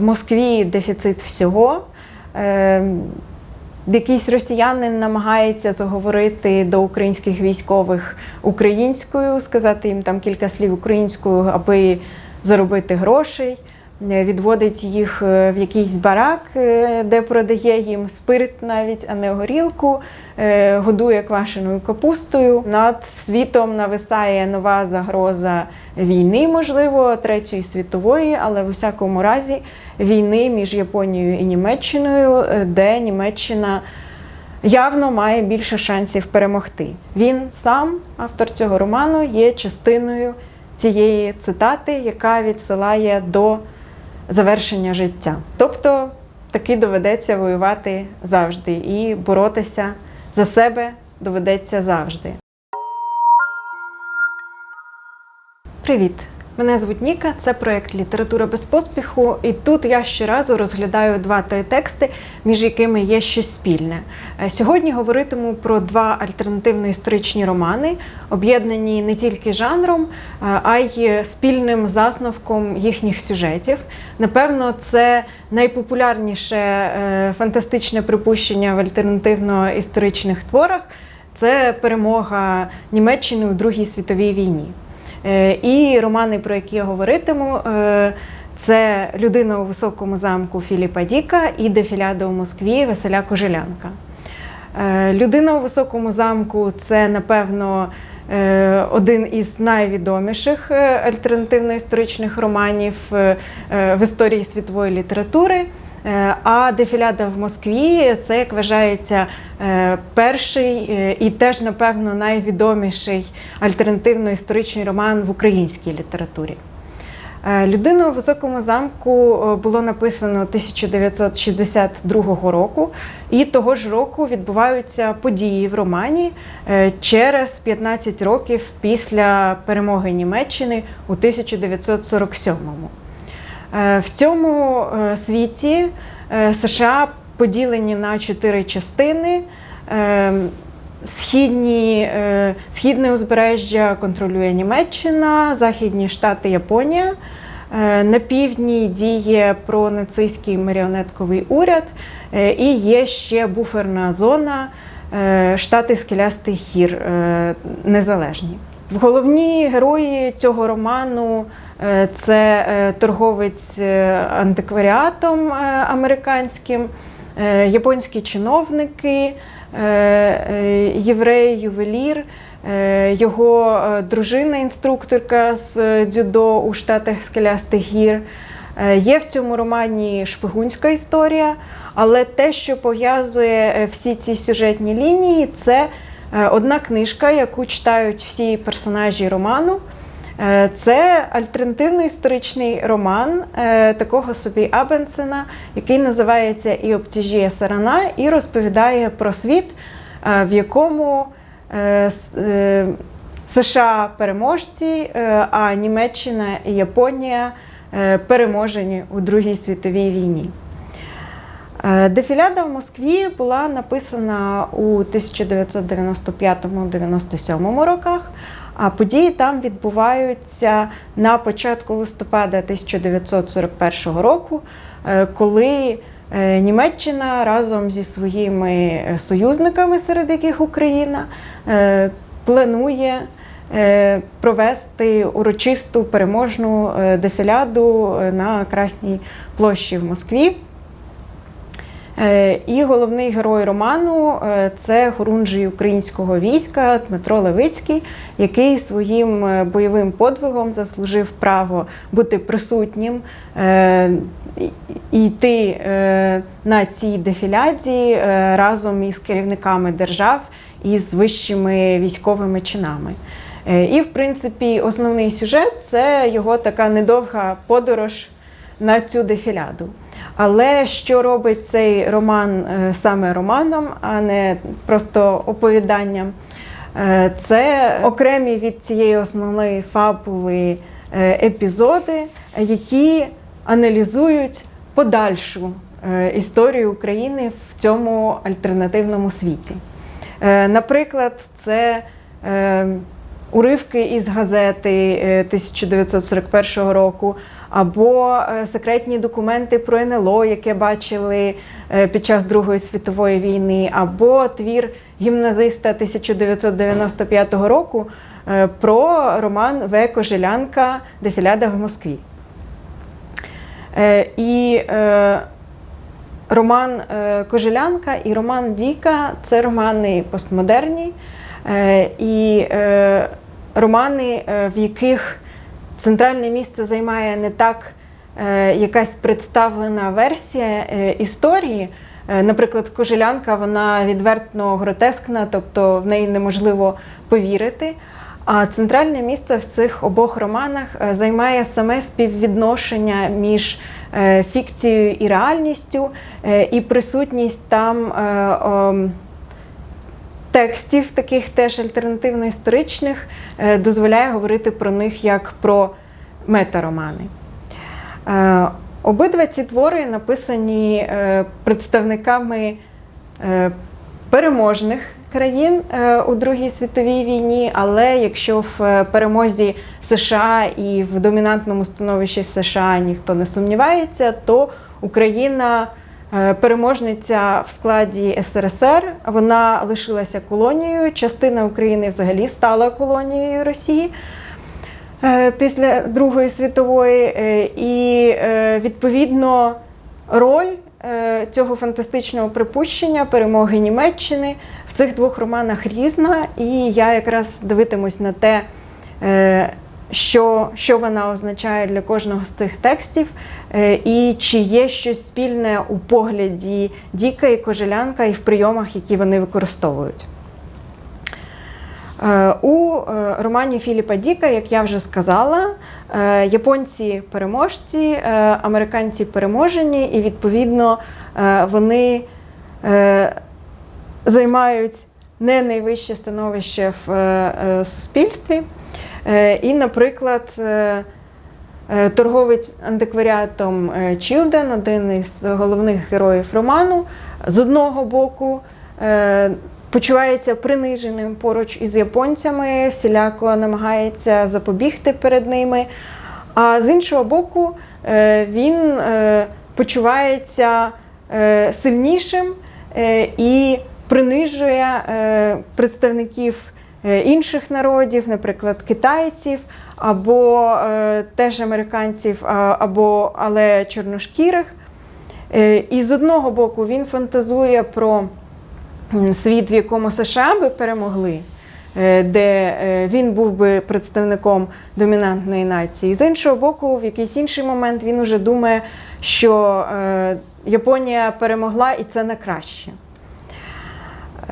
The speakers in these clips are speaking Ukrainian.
В Москві дефіцит всього. Е, Якийсь росіянин намагається заговорити до українських військових українською, сказати їм там кілька слів українською, аби заробити грошей. Е, Відводить їх е, в якийсь барак, е, де продає їм спирт навіть, а не горілку, годує квашеною капустою. Над світом нависає нова загроза війни, можливо, Третьої світової, але в усякому разі війни між Японією і Німеччиною, де Німеччина явно має більше шансів перемогти. Він сам, автор цього роману, є частиною цієї цитати, яка відсилає до завершення життя. Тобто таки доведеться воювати завжди і боротися за себе доведеться завжди. Привіт! Мене звуть Ніка, це проєкт Література без поспіху, і тут я щоразу розглядаю два-три тексти, між якими є щось спільне. Е, Сьогодні говоритиму про два альтернативно-історичні романи, об'єднані не тільки жанром, е, а й спільним засновком їхніх сюжетів. Напевно, це найпопулярніше е, фантастичне припущення в альтернативно-історичних творах. Це перемога Німеччини у Другій світовій війні. Е, І романи, про які я говоритиму, е, це Людина у високому замку Філіпа Діка і Дефіляда у Москві Василя Кожелянка. Е, Людина у високому замку це, напевно, один із найвідоміших альтернативно-історичних романів в історії світової літератури. Е, А Дефіляда в Москві це, як вважається, е, перший е, і теж, напевно, найвідоміший альтернативно-історичний роман в українській літературі. Людина у високому замку було написано 1962 року, і того ж року відбуваються події в романі через 15 років після перемоги Німеччини у 1947-му. Е, В цьому е, світі е, США поділені на чотири частини. Е, Східні, е, східне узбережжя контролює Німеччина, західні штати Японія. Е, На півдні діє пронацистський маріонетковий уряд, е, і є ще буферна зона е, штати Скелястих гір е, незалежні. Головні герої цього роману е, це е, торговець е, антикваріатом е, американським, е, японські чиновники, е, е, єврей-ювелір, е, його е, дружина-інструкторка з е, дзюдо у штатах Скелястих гір. Е, Є в цьому романі шпигунська історія, але те, що пов'язує е, всі ці сюжетні лінії, це е, одна книжка, яку читають всі персонажі роману. Е, Це альтернативно-історичний роман е, такого собі Абенсена, який називається І обтяжіє сарана, і розповідає про світ, е, в якому США переможці, а Німеччина і Японія переможені у Другій світовій війні. Дефіляда в Москві була написана у 1995-97 роках, а події там відбуваються на початку листопада 1941 року, е, коли е, Німеччина разом зі своїми е, союзниками, серед яких Україна, планує провести урочисту переможну дефіляду на Красній площі в Москві. Е, І головний герой роману е, це хорунжий українського війська Дмитро Левицький, який своїм е, бойовим подвигом заслужив право бути присутнім і- йти на цій дефіляді разом із керівниками держав і з вищими військовими чинами. І, в принципі, основний сюжет це його така недовга подорож на цю дефіляду. Але що робить цей роман е, саме романом, а не просто оповіданням? Е, Це окремі від цієї основної фабули е, епізоди, які аналізують подальшу історію України в цьому альтернативному світі. Наприклад, це уривки із газети е, 1941 року, або е, секретні документи про НЛО, яке бачили е, під час Другої світової війни, або твір гімназиста 1995 року е, про роман В. Кожелянка Дефіляда в Москві. І роман Кожелянка і роман Діка це романи постмодерні і романи, в яких центральне місце займає не так е, якась представлена версія е, історії. Е, Наприклад, Кожелянка вона відвертно гротескна, тобто в неї неможливо повірити. А центральне місце в цих обох романах займає саме співвідношення між фікцією і реальністю, і присутність там текстів, таких теж альтернативно-історичних, е, дозволяє говорити про них як про метаромани. Е, Обидва ці твори написані е, представниками переможних країн у Другій світовій війні, але якщо в перемозі США і в домінантному становищі США ніхто не сумнівається, то Україна переможниця в складі СРСР, вона лишилася колонією. Частина України взагалі стала колонією Росії е, після Другої світової, е, і е, відповідно роль е, цього фантастичного припущення перемоги Німеччини в цих двох романах різна, і я якраз дивитимусь на те, е, що, що вона означає для кожного з цих текстів, е, і чи є щось спільне у погляді Діка і Кожелянка і в прийомах, які вони використовують. Е, У е, романі Філіпа Діка, як я вже сказала, японці переможці, американці переможені, і відповідно вони займають не найвище становище в суспільстві. Е, І, наприклад, е, е, торговець антикваріатом Чілден, один із головних героїв роману, з одного боку почувається приниженим поруч із японцями, всіляко намагається запобігти перед ними. А з іншого боку, він почувається сильнішим і принижує представників інших народів, наприклад, китайців або е, теж американців, або але чорношкірих. Е, І з одного боку він фантазує про світ, в якому США би перемогли, е, де е, він був би представником домінантної нації. З іншого боку, в якийсь інший момент він уже думає, що е, Японія перемогла і це на краще.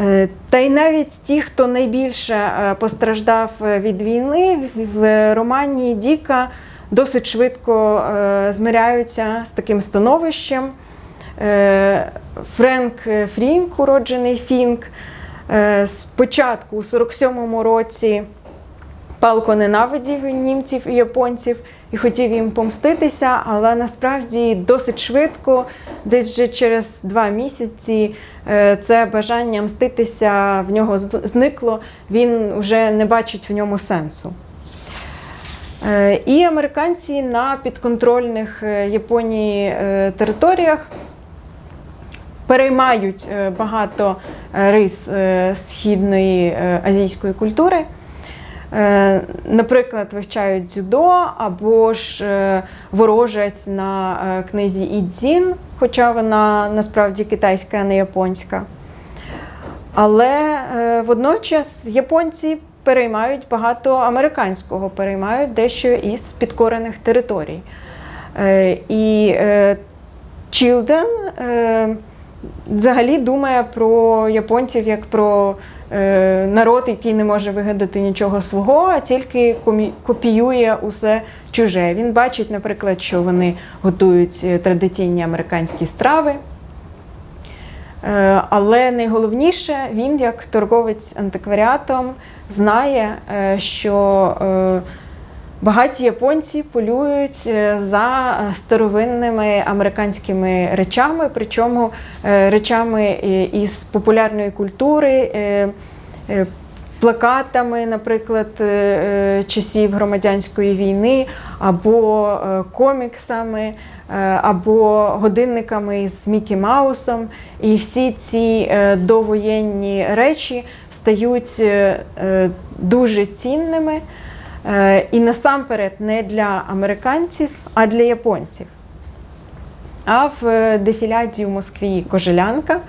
Е, Та й навіть ті, хто найбільше е, постраждав е, від війни, в- в романі Діка досить швидко змиряються з таким становищем. Френк Фрінк, уроджений Фінк, спочатку у 47-му році палко ненавидів німців і японців і хотів їм помститися, але насправді досить швидко, десь вже через два місяці, це бажання мститися в нього зникло. Він вже не бачить в ньому сенсу. Е, І американці на підконтрольних е, Японії е, територіях переймають е, багато е, рис е, східної е, азійської культури. Е, Наприклад, вивчають дзюдо або ж е, ворожать на е, книзі Ідзін, хоча вона насправді китайська, а не японська. Але е, водночас японці переймають багато американського, переймають дещо із підкорених територій. Е, І Чілден е, взагалі думає про японців як про народ, який не може вигадати нічого свого, а тільки копіює усе чуже. Він бачить, наприклад, що вони готують е, традиційні американські страви. Е, Але найголовніше, він, як торговець антикваріатом, знає, е, що е, багаті японці полюють е, за старовинними американськими речами, причому е, речами е, із популярної культури, плакатами, наприклад, часів громадянської війни, або коміксами, або годинниками з Мікі Маусом. І всі ці довоєнні речі стають дуже цінними. Е, І насамперед не для американців, а для японців. А в е, дефіляді в Москві Кожелянка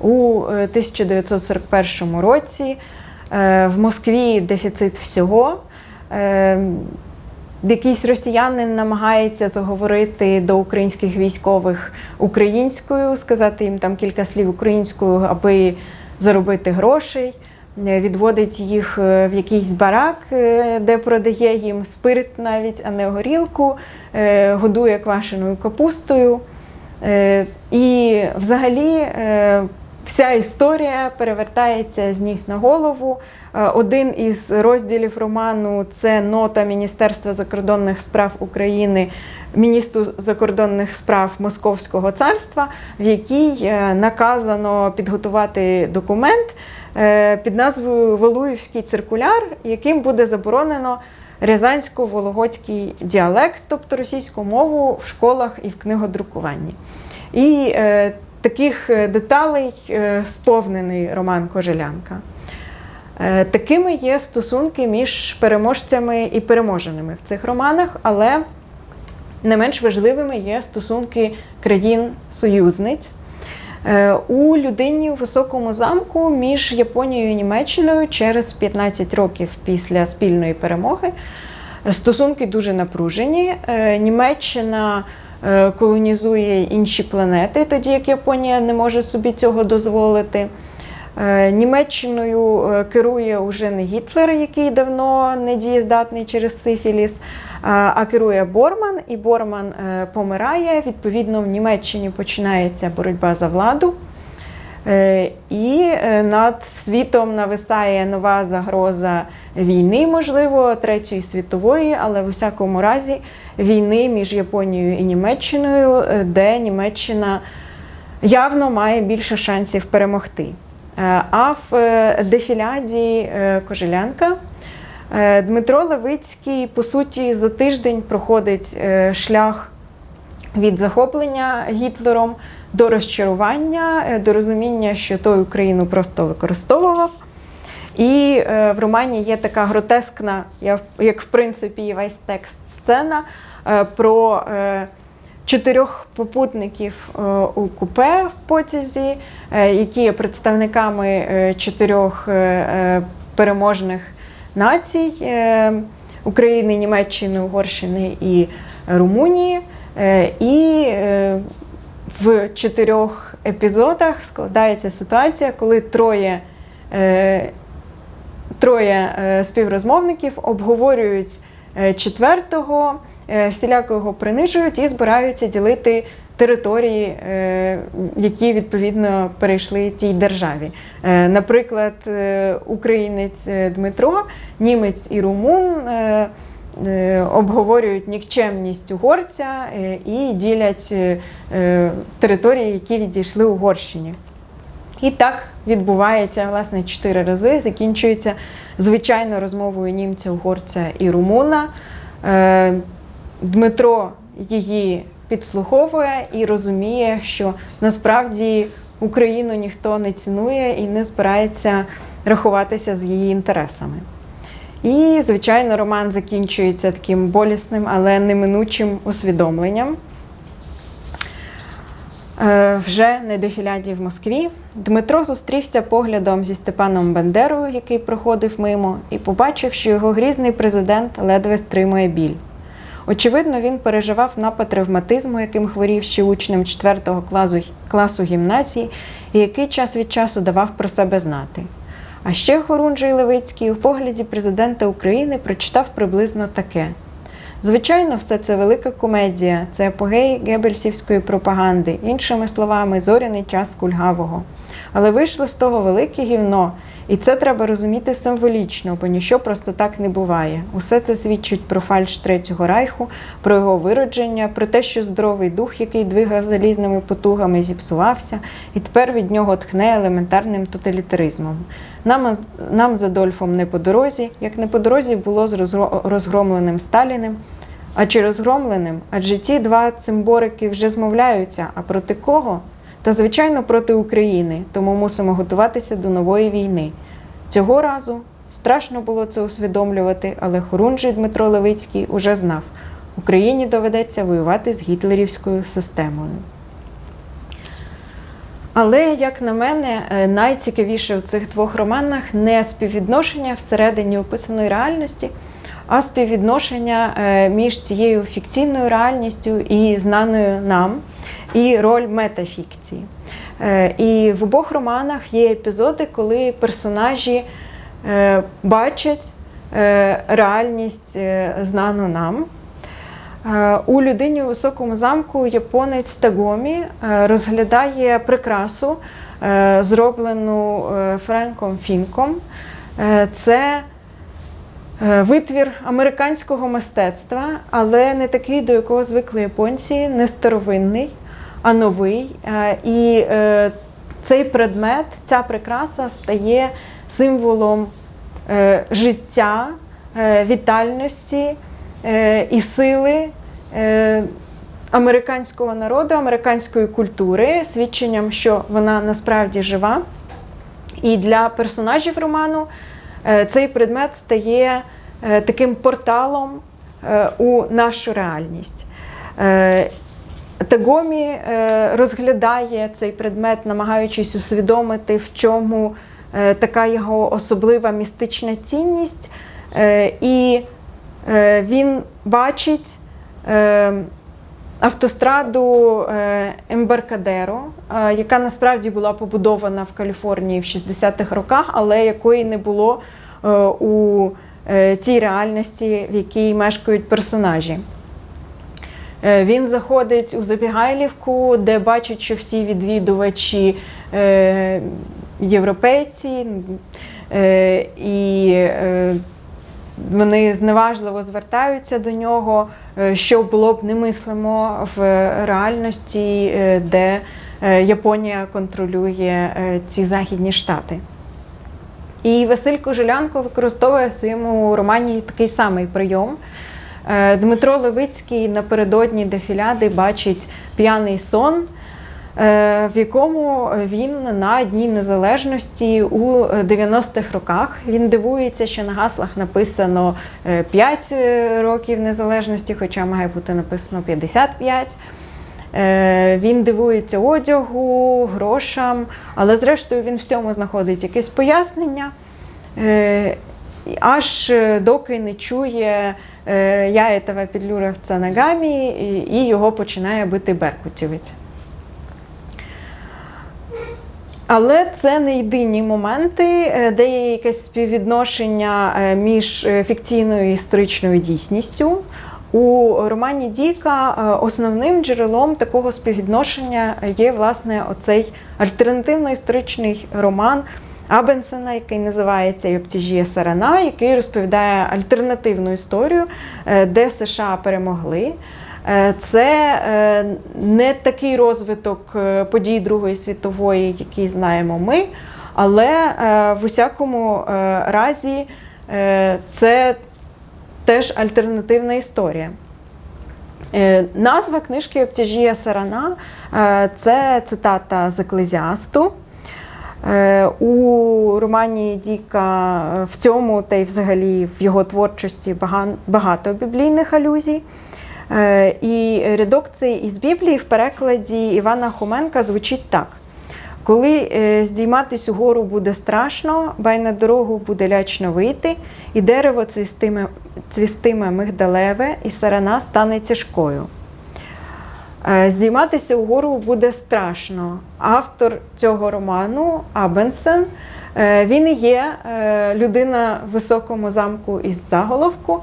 у е, 1941 році е, в Москві дефіцит всього. Якийсь росіянин намагається заговорити до українських військових українською, сказати їм там кілька слів українською, аби заробити грошей. Е, Відводить їх е, в якийсь барак, е, де продає їм спирт навіть, а не горілку, годує квашеною капустою. І взагалі вся історія перевертається з ніг на голову. Один із розділів роману це нота Міністерства закордонних справ України міністру закордонних справ Московського царства, в якій наказано підготувати документ під назвою Валуївський циркуляр, яким буде заборонено рязансько-вологодський діалект, тобто російську мову в школах і в книгодрукуванні. І е, таких е, деталей е, сповнений роман Кожелянка. Е, Такими є стосунки між переможцями і переможеними в цих романах, але не менш важливими є стосунки країн-союзниць. Е, У людині у високому замку між Японією і Німеччиною через 15 років після спільної перемоги стосунки дуже напружені. Е, Німеччина е, колонізує інші планети, тоді як Японія не може собі цього дозволити. Німеччиною керує уже не Гітлер, який давно не дієздатний через сифіліс, а керує Борман, і Борман е, помирає. Відповідно, в Німеччині починається боротьба за владу. Е, І е, над світом нависає нова загроза війни, можливо, Третьої світової, але в усякому разі війни між Японією і Німеччиною, де Німеччина явно має більше шансів перемогти. А в дефіляді Кожелянка Дмитро Левицький, по суті, за тиждень проходить е, шлях від захоплення Гітлером до розчарування, е, до розуміння, що той Україну просто використовував. І е, в романі є така гротескна, як в принципі весь текст сцена е, про е, чотирьох попутників е, у купе в потязі, е, які є представниками е, чотирьох е, е, переможних націй е, України, Німеччини, Угорщини і Румунії. Е, І е, в чотирьох епізодах складається ситуація, коли троє, троє співрозмовників обговорюють четвертого, всіляко його принижують і збираються ділити території, е, які відповідно перейшли тій державі. Е, Наприклад, е, українець Дмитро, німець і румун. Обговорюють нікчемність угорця і ділять території, які відійшли Угорщині. І так відбувається власне чотири рази. Закінчується звичайно розмовою німця, угорця і румуна. Дмитро її підслуховує і розуміє, що насправді Україну ніхто не цінує і не збирається рахуватися з її інтересами. І, звичайно, роман закінчується таким болісним, але неминучим усвідомленням. Е, Вже на дефіляді в Москві Дмитро зустрівся поглядом зі Степаном Бандерою, який проходив мимо, і побачив, що його грізний президент ледве стримує біль. Очевидно, він переживав напад ревматизму, яким хворів ще учнем 4 класу, класу гімназії, і який час від часу давав про себе знати. А ще Хорунжий Левицький у погляді президента України прочитав приблизно таке. Звичайно, все це велика комедія, це апогей гебельсівської пропаганди, іншими словами, зоряний час кульгавого. Але вийшло з того велике гівно, І це треба розуміти символічно, бо ніщо просто так не буває. Усе це свідчить про фальш Третього райху, про його виродження, про те, що здоровий дух, який двигав залізними потугами, зіпсувався, і тепер від нього тхне елементарним тоталітаризмом. Нам, нам з Адольфом не по дорозі, як не по дорозі було з розгро- розгромленим Сталіним. А чи розгромленим? Адже ті два цимборики вже змовляються. А проти кого? Та, звичайно, проти України, тому мусимо готуватися до нової війни. Цього разу страшно було це усвідомлювати, але Хорунжий Дмитро Левицький уже знав, Україні доведеться воювати з гітлерівською системою. Але, як на мене, е, найцікавіше в цих двох романах не співвідношення всередині описаної реальності, а співвідношення е, між цією фікційною реальністю і знаною нам, і роль метафікції. Е, І в обох романах є епізоди, коли персонажі е, бачать реальність знану нам. У людині у високому замку японець Тагомі розглядає прикрасу, зроблену Френком Фінком. Це витвір американського мистецтва, але не такий, до якого звикли японці, не старовинний, а новий. Е, І е, цей предмет, ця прикраса стає символом е, життя, е, вітальності е, і сили е, американського народу, американської культури, свідченням, що вона насправді жива. І для персонажів роману е, цей предмет стає е, таким порталом е, у нашу реальність. Е, Тагомі е, розглядає цей предмет, намагаючись усвідомити, в чому е, така його особлива містична цінність. Е, І е, він бачить е, автостраду е, Ембаркадеро, е, яка насправді була побудована в Каліфорнії в 60-х роках, але якої не було е, у тій реальності, в якій мешкають персонажі. Він заходить у Забігайлівку, де бачить, що всі відвідувачі європейці, і вони зневажливо звертаються до нього, е, що було б немислимо в реальності, е, де е, Японія контролює ці західні штати. І Василь Кожелянко використовує в своєму романі такий самий прийом. Дмитро Левицький напередодні дефіляди бачить п'яний сон, в якому він на Дні Незалежності у 90-х роках. Він дивується, що на гаслах написано 5 років незалежності, хоча має бути написано 55. Е, Він дивується одягу, грошам, але зрештою він всьому знаходить якесь пояснення, Е, аж е, доки не чує е, я этого підлюра в Цанагамі, і його починає бити Беркутівець. Але це не єдині моменти, е, де є якесь співвідношення е, між е, фікційною і історичною дійсністю. У романі Діка основним джерелом такого співвідношення є власне оцей альтернативно-історичний роман Абенсена, який називається Йоптіжія Сарана, який розповідає альтернативну історію, де США перемогли. Е, Це е, не такий розвиток е, подій Другої світової, який знаємо ми, але в усякому разі це теж альтернативна історія. Назва книжки Обтяжія Сарана це цитата з Еклезіасту. У романі Діка в цьому та й взагалі в його творчості багато біблійних алюзій. Е, І рядок цей із Біблії в перекладі Івана Хоменка звучить так: коли е, здійматись угору буде страшно, бай на дорогу буде лячно вийти, і дерево цвістиме, цвістиме мигдалеве, і сарана стане тяжкою. Е, Здійматися угору буде страшно. Автор цього роману Абенсен. Він є людина в високому замку із заголовку,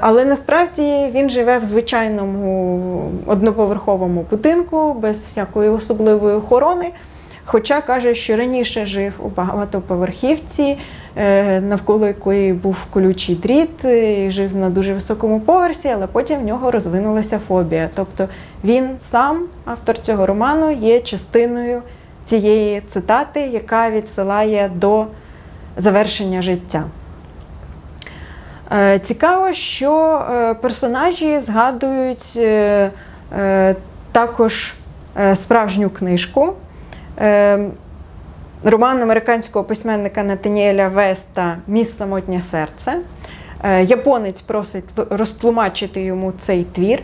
але насправді він живе в звичайному одноповерховому будинку без всякої особливої охорони. Хоча каже, що раніше жив у багатоповерхівці, е, навколо якої був колючий дріт, і жив на дуже високому поверсі, але потім в нього розвинулася фобія. Тобто він сам, автор цього роману, є частиною цієї цитати, яка відсилає до завершення життя. Е, Цікаво, що е, персонажі згадують е, також справжню книжку. Роман американського письменника Натаніеля Веста Міс самотнє серце. Японець просить розтлумачити йому цей твір.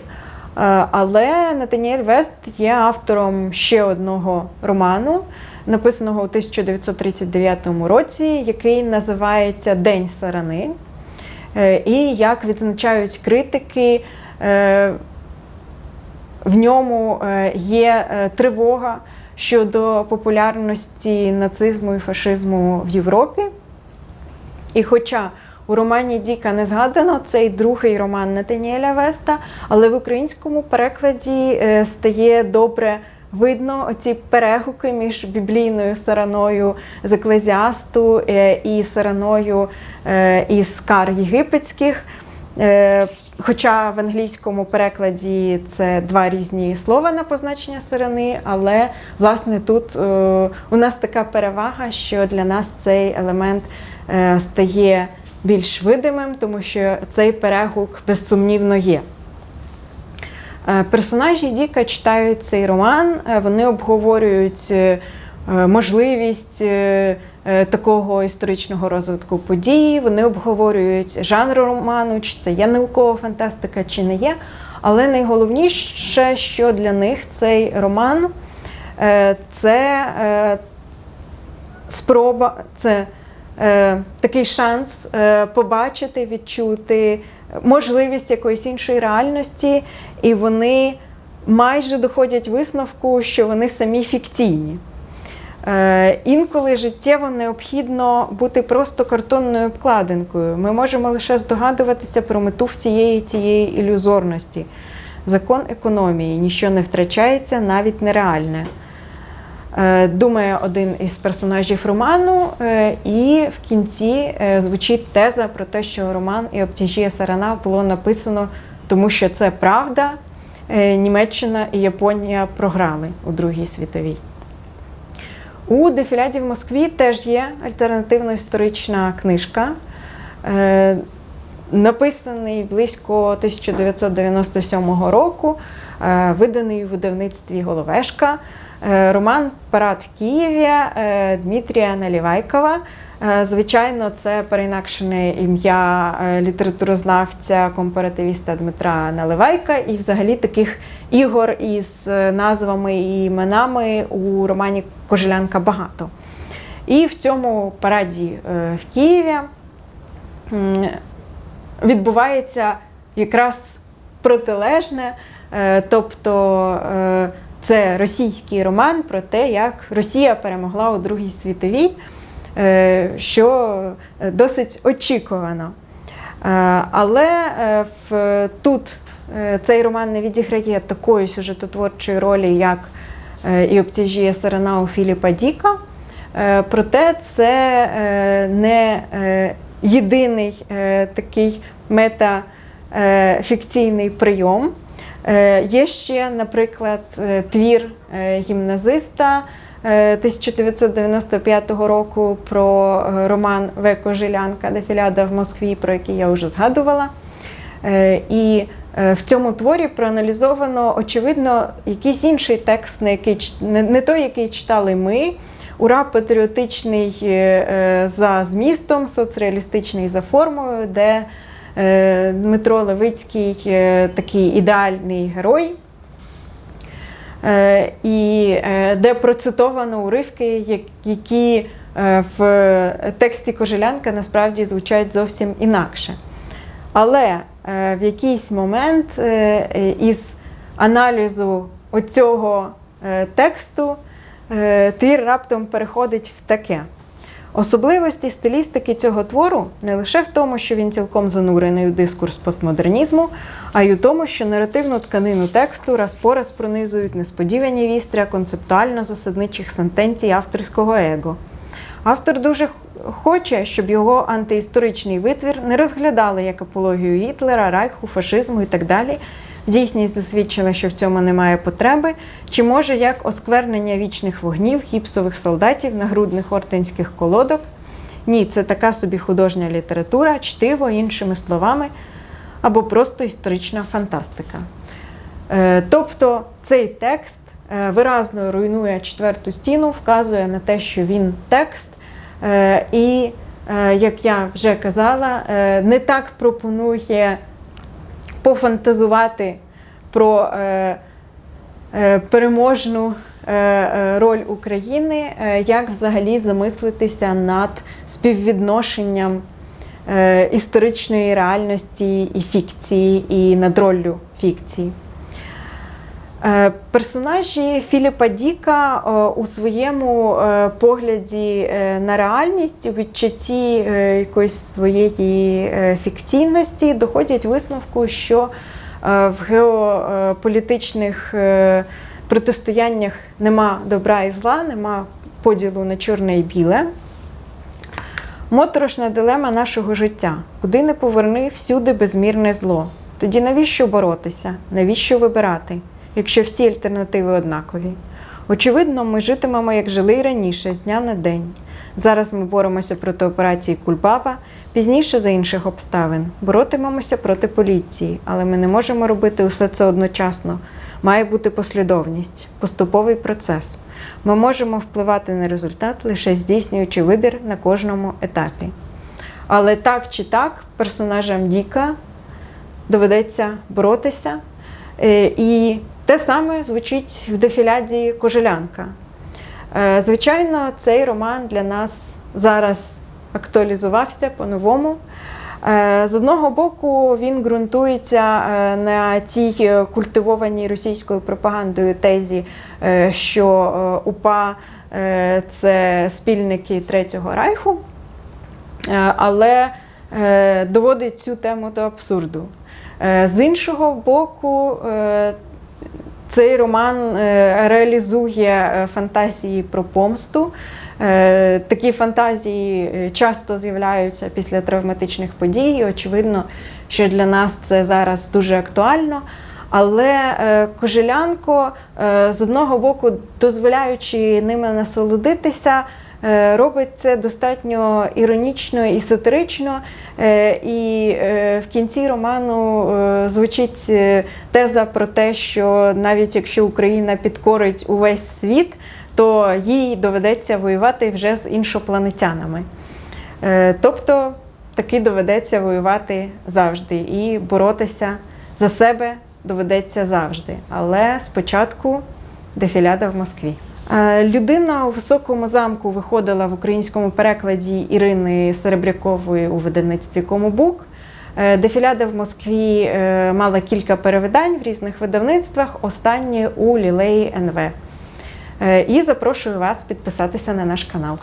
Але Натаніель Вест є автором ще одного роману, написаного у 1939 році, який називається День сарани. Е, І як відзначають критики, е, в ньому е, є тривога щодо популярності нацизму і фашизму в Європі. І хоча у романі Діка не згадано цей другий роман Натаніеля Веста, але в українському перекладі стає добре видно оці перегуки між біблійною сараною з еклезіасту е, і сараною е, із кар єгипетських. Е, Хоча в англійському перекладі це два різні слова на позначення сирени, але власне тут у нас така перевага, що для нас цей елемент стає більш видимим, тому що цей перегук безсумнівно є. Е, Персонажі Діка читають цей роман, е, вони обговорюють е, можливість такого історичного розвитку подій, вони обговорюють жанр роману, чи це є наукова фантастика, чи не є. Але найголовніше, що для них цей роман це спроба, це такий шанс побачити, відчути можливість якоїсь іншої реальності, і вони майже доходять висновку, що вони самі фікційні. Е, інколи життєво необхідно бути просто картонною обкладинкою. Ми можемо лише здогадуватися про мету всієї цієї ілюзорності. Закон економії, ніщо не втрачається, навіть нереальне. Е, Думає один із персонажів роману, е, і в кінці звучить теза про те, що роман і обтяжіє Сарана було написано, тому що це правда. Е, Німеччина і Японія програли у Другій світовій. У дефіляді в Москві теж є альтернативно історична книжка, е, написаний близько 1997 року, е, виданий у видавництві Головешка. Роман Парад Києві Дмитрія Налівайкова. Е, Звичайно, це переінакшене ім'я е, літературознавця, компаративіста Дмитра Наливайка, і взагалі таких ігор із е, назвами і іменами у романі Кожелянка багато. І в цьому параді в Києві відбувається якраз протилежне, тобто це російський роман про те, як Росія перемогла у Другій світовій, що досить очікувано. Е, Але е, тут е, цей роман не відіграє такої сюжетотворчої ролі, як е, і обтяжіє Сарана у Філіпа Діка. Е, Проте це е, не е, єдиний е, такий метафікційний прийом. Е, Є ще, наприклад, е, твір е, гімназиста е, 1995 року про е, роман Веко Жилянка Дефіляда в Москві, про який я вже згадувала. Е, І е, в цьому творі проаналізовано, очевидно, якийсь інший текст, не, який, не, той, який читали ми. Ура патріотичний е, е, за змістом, соцреалістичний за формою, де е, Дмитро Левицький е, такий ідеальний герой. Е, І е, де процитовано уривки, які е, в тексті Кожелянка насправді звучать зовсім інакше. Але в якийсь момент із аналізу оцього тексту твір раптом переходить в таке. Особливості стилістики цього твору не лише в тому, що він цілком занурений у дискурс постмодернізму, а й у тому, що наративну тканину тексту раз по раз пронизують несподівані вістря концептуально засадничих сентенцій авторського его. Автор дуже хоче, щоб його антиісторичний витвір не розглядали як апологію Гітлера, Райху, фашизму і так далі. Дійсність засвідчила, що в цьому немає потреби, чи може як осквернення вічних вогнів, гіпсових солдатів, нагрудних ортенських колодок. Ні, це така собі художня література, чтиво, іншими словами, або просто історична фантастика. Е, Тобто цей текст е, виразно руйнує четверту стіну, вказує на те, що він текст, е, і, як я вже казала, не так пропонує пофантазувати про е, е, переможну е, е, роль України, е, як взагалі замислитися над співвідношенням е, історичної реальності і фікції, і над роллю фікції. Е, Персонажі Філіпа Діка е, у своєму е, погляді на реальність, у відчутті якоїсь своєї фіктивності доходять висновку, що в геополітичних протистояннях нема добра і зла, нема поділу на чорне і біле. Моторошна дилема нашого життя. Куди не поверни, всюди безмірне зло. Тоді навіщо боротися? Навіщо вибирати, якщо всі альтернативи однакові? Очевидно, ми житимемо, як жили й раніше, з дня на день. Зараз ми боремося проти операції Кульбаба, пізніше за інших обставин. Боротимемося проти поліції, але ми не можемо робити усе це одночасно. Має бути послідовність, поступовий процес. Ми можемо впливати на результат, лише здійснюючи вибір на кожному етапі. Але так чи так, персонажам Діка доведеться боротися. Е, І те саме звучить в дефіляді Кожелянка. Е, Звичайно, цей роман для нас зараз актуалізувався по-новому. Е, З одного боку, він ґрунтується е, на тій культивованій російською пропагандою тезі, що УПА це спільники Третього Райху, але доводить цю тему до абсурду. З іншого боку, цей роман е, реалізує е, фантазії про помсту. Е, Такі фантазії часто з'являються після травматичних подій. І очевидно, що для нас це зараз дуже актуально. Але Кожелянко, з одного боку, дозволяючи ними насолодитися, робить це достатньо іронічно і сатирично. Е, І е, в кінці роману е, звучить е, теза про те, що навіть якщо Україна підкорить увесь світ, то їй доведеться воювати вже з іншопланетянами. Е, Тобто таки доведеться воювати завжди і боротися за себе доведеться завжди. Але спочатку дефіляда в Москві. Е, Людина у високому замку виходила в українському перекладі Ірини Серебрякової у видавництві Комубук. Е, Дефіляда в Москві е, мала кілька перевидань в різних видавництвах, останнє у лілеї НВ. І запрошую вас підписатися на наш канал.